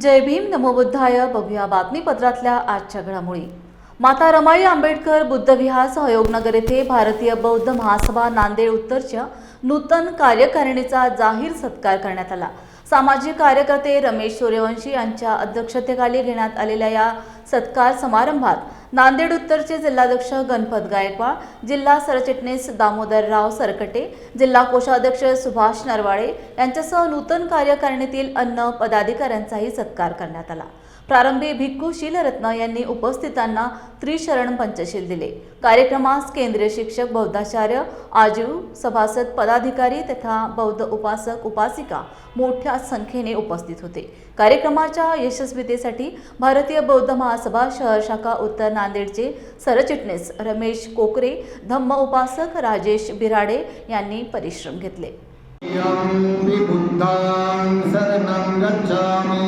जय भीम नमोबुद्धाय बघूया बातमीपत्रातल्या आजच्या घडामोडी. माता रमाई आंबेडकर बुद्धविहार सहयोगनगर येथे भारतीय बौद्ध महासभा नांदेड उत्तरच्या नूतन कार्यकारिणीचा जाहीर सत्कार करण्यात आला. सामाजिक कार्यकर्ते रमेश सूर्यवंशी यांच्या अध्यक्षतेखाली घेण्यात आलेल्या या सत्कार समारंभात नांदेड उत्तरचे जिल्हाध्यक्ष गणपत गायकवाड जिल्हा सरचिटणीस दामोदरराव सरकटे जिल्हा कोषाध्यक्ष सुभाष नरवाळे यांच्यासह नूतन कार्यकारिणीतील अन्न पदाधिकाऱ्यांचाही सत्कार करण्यात आला. प्रारंभी भिक्खू शीलरत्न यांनी उपस्थितांना त्रिशरण पंचशील दिले. कार्यक्रमास केंद्रीय शिक्षक बौद्धाचार्य आजीव सभासद पदाधिकारी तथा बौद्ध उपासक उपासिका मोठ्या संख्येने उपस्थित होते. कार्यक्रमाच्या यशस्वीतेसाठी भारतीय बौद्ध महासभा शहर शाखा उत्तर नांदेडचे सरचिटणीस रमेश कोकरे धम्म उपासक राजेश बिराडे यांनी परिश्रम घेतले. विबुद्धां शरणं गच्छामि.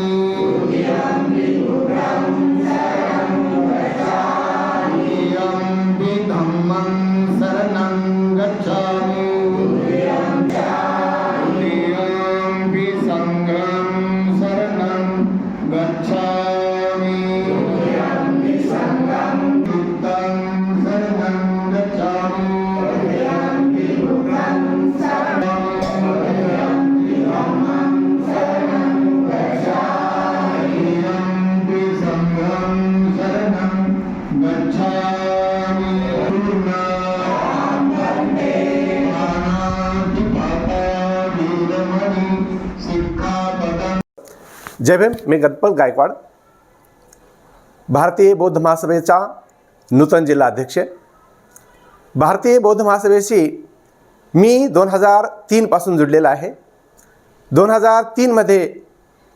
जय भीम मी गणपत गायकवाड. भारतीय बौद्ध महासभेचा नूतन जिल्हा अध्यक्ष भारतीय बौद्ध महासभेशी मी दोन हजार तीनपासून जुडलेला आहे. दोन हजार तीनमध्ये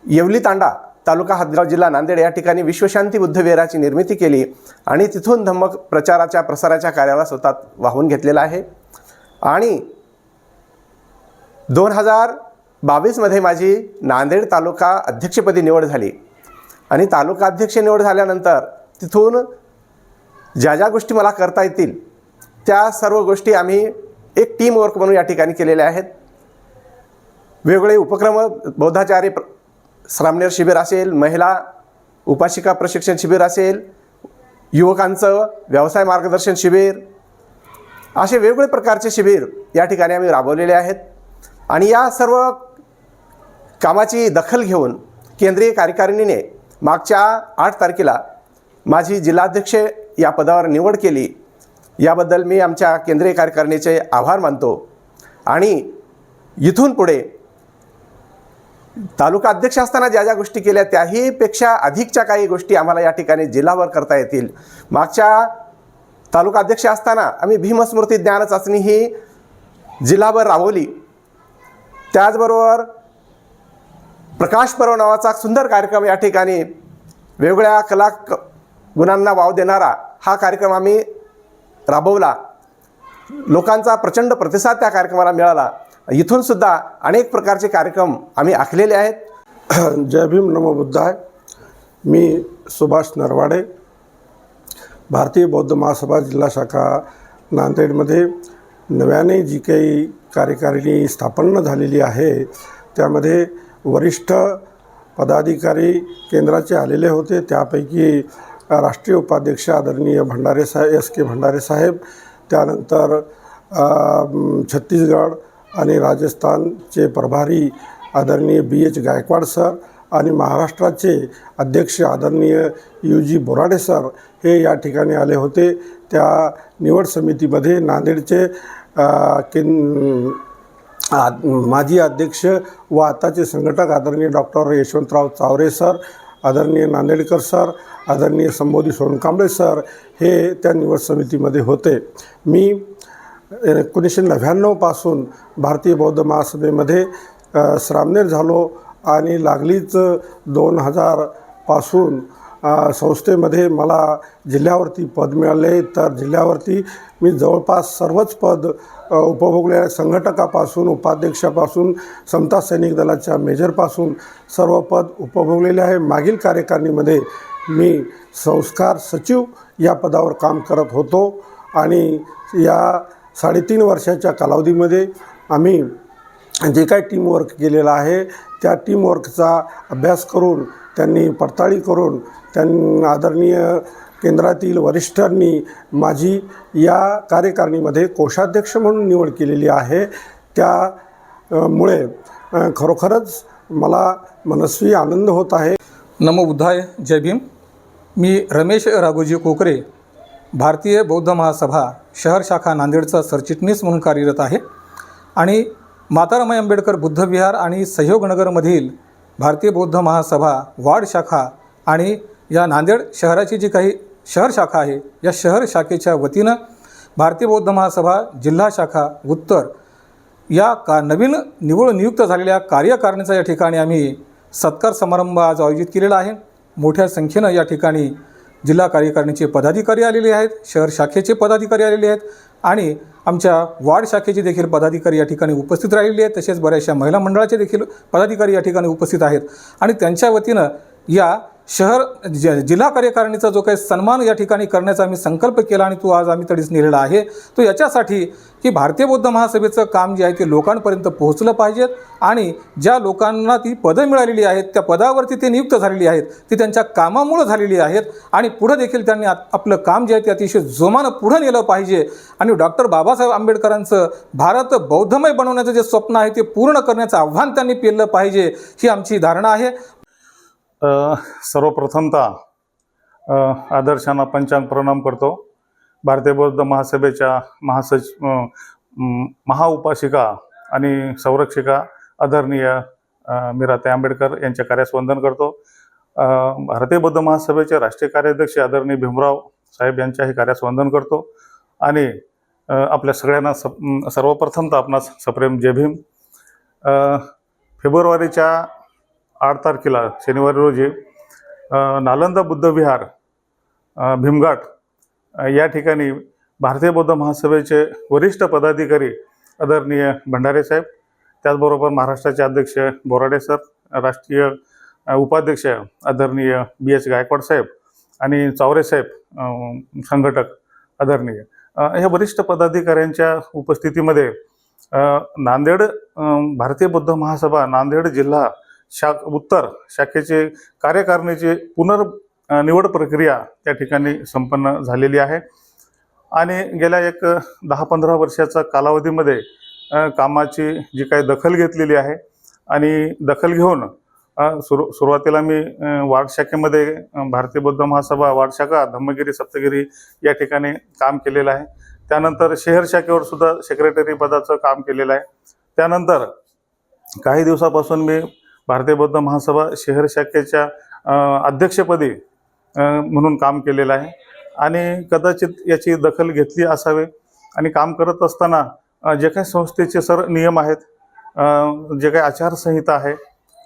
येवली तांडा तालुका हदगाव जिल्हा नांदेड या ठिकाणी विश्वशांती बुद्धविहाराची निर्मिती केली आणि तिथून धम्म प्रचाराच्या प्रसाराच्या कार्याला स्वतः वाहून घेतलेला आहे. आणि दोन हजार बावीसमध्ये माझी नांदेड तालुका अध्यक्षपदी निवड झाली. आणि तालुका अध्यक्ष निवड झाल्यानंतर तिथून ज्या ज्या गोष्टी मला करता येतील त्या सर्व गोष्टी आम्ही एक टीम वर्क म्हणून या ठिकाणी केलेल्या आहेत. वेगवेगळे उपक्रम बौद्धाचार्य प्र श्रामणेर शिबिर असेल महिला उपाशिका प्रशिक्षण शिबिर असेल युवकांचं व्यवसाय मार्गदर्शन शिबिर असे वेगवेगळे प्रकारचे शिबिर या ठिकाणी आम्ही राबवलेले आहेत. आणि या सर्व कामाची दखल घेऊन केंद्रीय कार्यकारिणीने मागच्या आठ तारखेला माझी जिल्हाध्यक्ष या पदावर निवड केली. याबद्दल मी आमच्या केंद्रीय कार्यकारिणीचे आभार मानतो. आणि इथून पुढे तालुका अध्यक्ष असताना ज्या ज्या गोष्टी केल्या त्याही पेक्षा अधिकच्या काही गोष्टी आम्हाला या ठिकाणी जिल्हावर करता येतील. मागच्या तालुका अध्यक्ष असताना आम्ही भीमस्मृती ज्ञान चाचणी ही जिल्हाभर राबवली. त्याचबरोबर प्रकाश पर्व नावाचा सुंदर कार्यक्रम या ठिकाणी वेगवेगळ्या कला गुणांना वाव देणारा हा कार्यक्रम आम्ही राबवला. लोकांचा प्रचंड प्रतिसाद त्या कार्यक्रमाला मिळाला. इथून सुद्धा अनेक प्रकारचे कार्यक्रम आम्ही आखलेले आहेत. जय भीम नमो बुद्धाय. मी सुभाष नरवाडे भारतीय बौद्ध महासभा जिल्हा शाखा नांदेडमध्ये नव्याने जी काही कार्यकारिणी स्थापन झालेली आहे त्यामध्ये वरिष्ठ पदाधिकारी केंद्राचे आलेले होते. त्यापैकी राष्ट्रीय उपाध्यक्ष आदरणीय भंडारे साहेब एस के भंडारे साहेब त्यानंतर छत्तीसगड आणि राजस्थानचे प्रभारी आदरणीय बी एच गायकवाड सर आणि महाराष्ट्राचे अध्यक्ष आदरणीय यू जी बोराडे सर हे या ठिकाणी आले होते. त्या निवड समितीमध्ये नांदेडचे किन आ- माजी अध्यक्ष व आताचे संघटक आदरणीय डॉक्टर यशवंतराव चावरे सर आदरणीय नांदेडकर सर आदरणीय संबोधी सोनकांबळे सर हे त्या निवड समितीमध्ये होते. मी एकोणीसशे नव्याण्णवपासून भारतीय बौद्ध महासभेमध्ये श्रामनेर झालो आणि लागलीच दोन हजारपासून संस्थेमध्ये मला जिल्ह्यावरती पद मिळाले. तर जिल्ह्यावरती मी जवळपास सर्वच पद अ, उपभोगले संघटकापासून उपाध्यक्षापासून समता सैनिक दलाच्या मेजरपासून सर्व पद उपभोगलेले आहे. मागील कार्यकारिणीमध्ये मी संस्कार सचिव या पदावर काम करत होतो आणि या साडेतीन वर्षाच्या कालावधीमध्ये आम्ही जे काही टीमवर्क केलेलं आहे त्या टीमवर्कचा अभ्यास करून त्यांनी पडताळी करून त्यांनी आदरणीय केंद्रातील वरिष्ठांनी माझी या कार्यकारिणीमध्ये कोषाध्यक्ष म्हणून निवड केलेली आहे. त्यामुळे खरोखरच मला मनस्वी आनंद होत आहे. नमो बुद्धाय जय भीम. मी रमेश राघोजी कोकरे भारतीय बौद्ध महासभा शहर शाखा नांदेडचा सरचिटणीस म्हणून कार्यरत आहे. आणि मातारामाई आंबेडकर बुद्ध विहार आणि सहयोगनगरमधील भारतीय बौद्ध महासभा वार्ड शाखा आणि या नांदेड शहराची जी काही शहर शाखा आहे या शहर शाखेच्या वतीनं भारतीय बौद्ध महासभा जिल्हा शाखा उत्तर या का नवीन निवड नियुक्त झालेल्या कार्यकारिणीचा या ठिकाणी आम्ही सत्कार समारंभ आज आयोजित केलेला आहे. मोठ्या संख्येनं या ठिकाणी जिल्हा कार्यकारिणीचे पदाधिकारी आलेले आहेत शहर शाखेचे पदाधिकारी आलेले आहेत आणि आमच्या वार्ड शाखेचे देखील पदाधिकारी या ठिकाणी उपस्थित राहिलेले आहेत. तसेच बऱ्याचशा महिला मंडळाचे देखील पदाधिकारी या ठिकाणी उपस्थित आहेत. आणि त्यांच्या वतीनं या शहर ज जिल्हा कार्यकारिणीचा जो काही सन्मान या ठिकाणी करण्याचा आम्ही संकल्प केला आणि तो आज आम्ही तडीच नेलेला आहे तो याच्यासाठी की भारतीय बौद्ध महासभेचं काम जे आहे ते लोकांपर्यंत पोहोचलं पाहिजेत आणि ज्या लोकांना ती पदं मिळालेली आहेत त्या पदावरती ते नियुक्त झालेली आहेत ती त्यांच्या कामामुळं झालेली आहेत आणि पुढं देखील त्यांनी आपलं काम जे आहे ते अतिशय जोमानं पुढं नेलं पाहिजे आणि डॉक्टर बाबासाहेब आंबेडकरांचं भारत बौद्धमय बनवण्याचं जे स्वप्न आहे ते पूर्ण करण्याचं आव्हान त्यांनी पेललं पाहिजे ही आमची धारणा आहे. सर्वप्रथमतः आदर्शांना पंचांग प्रणाम करतो. भारतीय बौद्ध महासभेच्या महासच महाउपासिका आणि संरक्षिका आदरणीय मीराते आंबेडकर यांच्या कार्यास वंदन करतो भारतीय बौद्ध महासभेचे राष्ट्रीय कार्याध्यक्ष आदरणीय भीमराव साहेब यांच्याही कार्यास वंदन करतो. आणि आपल्या सगळ्यांना स सर्वप्रथमतः आपणास सप्रेम जय भीम. फेब्रुवारीच्या आठ तारखेला शनिवारी रोजी नालंदा बुद्ध विहार भीमघाट या ठिकाणी भारतीय बौद्ध महासभेचे वरिष्ठ पदाधिकारी आदरणीय भंडारे साहेब त्याचबरोबर महाराष्ट्राचे अध्यक्ष बोराडे सर राष्ट्रीय उपाध्यक्ष आदरणीय बी एच गायकवाड साहेब आणि चावरे साहेब संघटक आदरणीय. ह्या वरिष्ठ पदाधिकाऱ्यांच्या उपस्थितीमध्ये नांदेड भारतीय बौद्ध महासभा नांदेड जिल्हा शाख उत्तर शाखेचे कार्यकारिणीची पुनर् निवड प्रक्रिया त्या ठिकाणी संपन्न झालेली आहे. आणि गेल्या एक दहा पंधरा वर्षाचा कालावधीमध्ये कामाची जी काही दखल घेतलेली आहे आणि दखल घेऊन सुरू सुरुवातीला मी वार्ड शाखेमध्ये भारतीय बौद्ध महासभा वार्ड शाखा धम्मगिरी सप्तगिरी या ठिकाणी काम केलेलं आहे. त्यानंतर शहर शाखेवर सुद्धा सेक्रेटरी पदाचं काम केलेलं आहे. त्यानंतर काही दिवसापासून मी भारतीय बौद्ध महासभा शहर शाखेच्या अध्यक्षपदी म्हणून काम केलेलं आहे. आणि कदाचित याची दखल घेतली असावी. आणि काम करत असताना जे काही संस्थेचे सर नियम आहेत जे काही आचारसंहिता आहे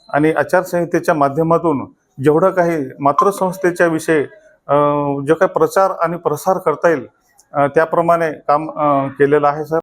आणि आचारसंहितेच्या माध्यमातून जेवढं काही मातृसंस्थेच्या विषयी जो जे काही प्रचार आणि प्रसार करता येईल त्याप्रमाणे काम केलेलं आहे सर.